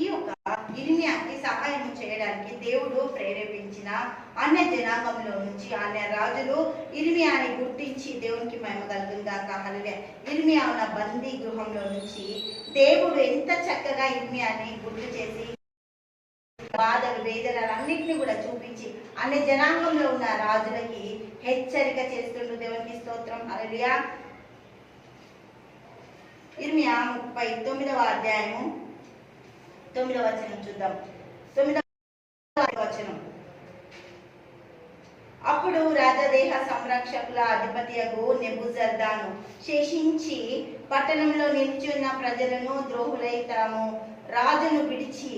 ఈ యొక్క ఇర్మియాకి సహాయం చేయడానికి దేవుడు ప్రేరేపించిన అన్య జనాంగంలో నుంచి అన్య రాజులు ఇర్మియాని గుర్తించి దేవునికి మహిమ కలుగుందా హల్లెలూయా. ఇర్మియా ఉన్న బందీ గృహంలో నుంచి దేవుడు ఎంత చక్కగా ఇర్మియాని గుర్తు చేసి బాధలు వేదనలు అన్నింటినీ కూడా చూపించి అన్ని జనాంగంలో ఉన్న రాజులకి హెచ్చరిక చేస్తుండ్రు దేవునికి స్తోత్రం. అలలియా ఇర్మియా ముప్పై తొమ్మిదవ అధ్యాయము. తొమ్మిదవ వచనం చూద్దాం. తొమ్మిదవ వచనం. అప్పుడు రాజదేహ సంరక్షకుల అధిపతియగు నెబుజర్దాను శేషించి పట్టణంలో నిల్చున్న ప్రజలను ద్రోహులై తాము రాజును విడిచి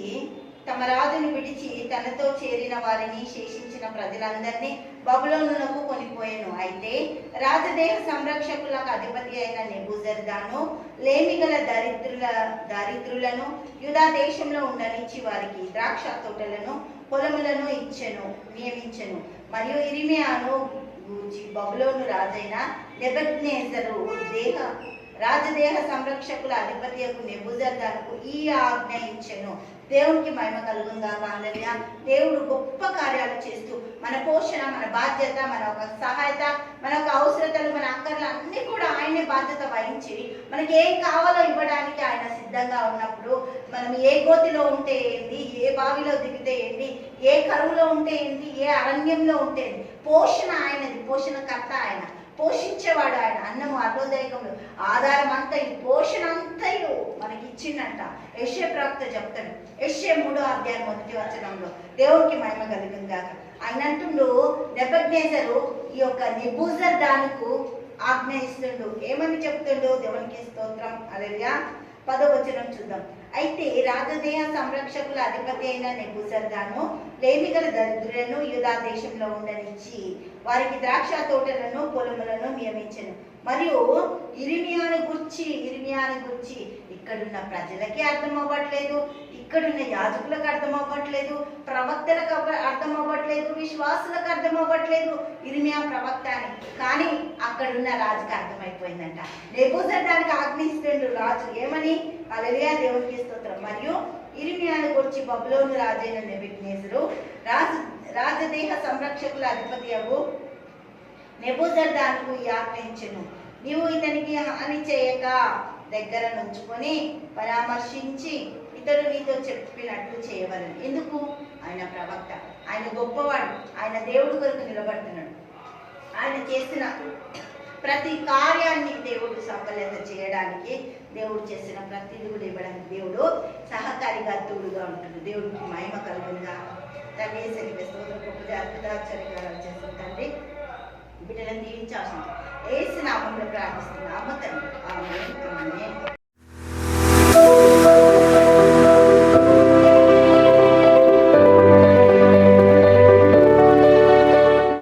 తమ రాజును విడిచి తనతో చేరిన వారిని శేషించిన ప్రజలందరినీ బబులోనునకు కొనిపోయాను. అయితే రాజదేహ సంరక్షకులకు అధిపతి అయిన నెబుజర్దాను లేమిగల దరిద్రుల దరిద్రులను యుధా దేశంలో ఉండనిచ్చి వారికి ద్రాక్ష తోటలను పొలములను ఇచ్చెను నియమించెను. మరియు ఇరిమియాను గూర్చి బబులోను రాజైన నెబద్నేజరు దేహ రాజదేహ సంరక్షకుల అధిపతియకు నెబుజర్దానుకు ఈ ఆజ్ఞ ఇచ్చెను దేవునికి మహిమ కలుగుందా బాంధవ్య దేవుడు గొప్ప కార్యాలు చేస్తూ మన పోషణ మన బాధ్యత మన ఒక సహాయత మన ఒక అవసరతలు మన అక్కర్లు అన్ని కూడా ఆయనే బాధ్యత వహించి మనకి ఏం కావాలో ఇవ్వడానికి ఆయన సిద్ధంగా ఉన్నప్పుడు మనం ఏ గోతిలో ఉంటే ఏంటి ఏ బావిలో దిగితే ఏంటి ఏ కరువులో ఉంటే ఏంటి ఏ అరణ్యంలో ఉంటే పోషణ ఆయనది పోషణకర్త ఆయన. పోషించేవాడు ఆయన. అన్నము అర్ధోదయకంలో ఆధారం అంతయు పోషణ అంతయు మనకి ఇచ్చిందంట యశ్య ప్రాప్త చెప్తాడు. యశ్య మూడో అధ్యాయం మొదటి వచనంలో దేవునికి మహిమ కలిగింది కాక ఆయన అంటుండు ఈ యొక్క నిబూజర్ దానికి ఆజ్ఞయిస్తుండు. ఏమని చెప్తుండు? దేవునికి స్తోత్రం. అదే పదవచనం చూద్దాం. అయితే రాజదేహ సంరక్షకుల అధిపతి అయిన నెబుసర్దాను లేమిగల దరిద్రులను యూదా దేశంలో ఉండనిచ్చి వారికి ద్రాక్ష తోటలను పొలములను నియమించను. మరియు ఇరిమియాను గుర్చి ఇరిమియాను గుర్చి ఇక్కడున్న ప్రజలకి అర్థం అవ్వట్లేదు ఇక్కడున్న యాజకులకు అర్థం అవ్వట్లేదు ప్రవక్తలకు అర్థం అవ్వట్లేదు విశ్వాసులకు అర్థం అవ్వట్లేదు ఇరిమియా ప్రవక్త అని కానీ అక్కడున్న రాజుకి అర్థమైపోయిందంట. నెబూజర్దానికి ఆజ్ఞిస్తుండ్రు రాజు ఏమని? అలలియా దేవునికి స్తోత్రం. మరియు ఇరిమియాను గురించి బబులోను రాజైన నెబిగ్నేసుడు రాజు రాజదేహ సంరక్షకుల అధిపతి అవు నెబూజర్దానుకు ఆజ్ఞయించను నీవు ఇతనికి హాని చేయక దగ్గర నుంచుకొని పరామర్శించి ఇతడు నీతో చెప్పినట్లు చేయవలను. ఎందుకు? ఆయన ప్రవక్త. ఆయన గొప్పవాడు. ఆయన దేవుడు కొరకు నిలబడుతున్నాడు. ఆయన చేసిన ప్రతి కార్యాన్ని దేవుడు సఫలత చేయడానికి దేవుడు చేసిన ప్రతిది కూడా ఇవ్వడానికి దేవుడు సహకారిగా తోడుగా ఉంటుంది దేవుడికి మహిమ కలుగుందా తల్లి సరిగ్గా స్తోత్ర గొప్ప అద్భుతాచర్యకారాలు చేసిన తండ్రి బిడ్డలను దీవించాల్సింది ఏసిన నామంలో ప్రార్థిస్తున్నా అమ్మ తండ్రి ఆమె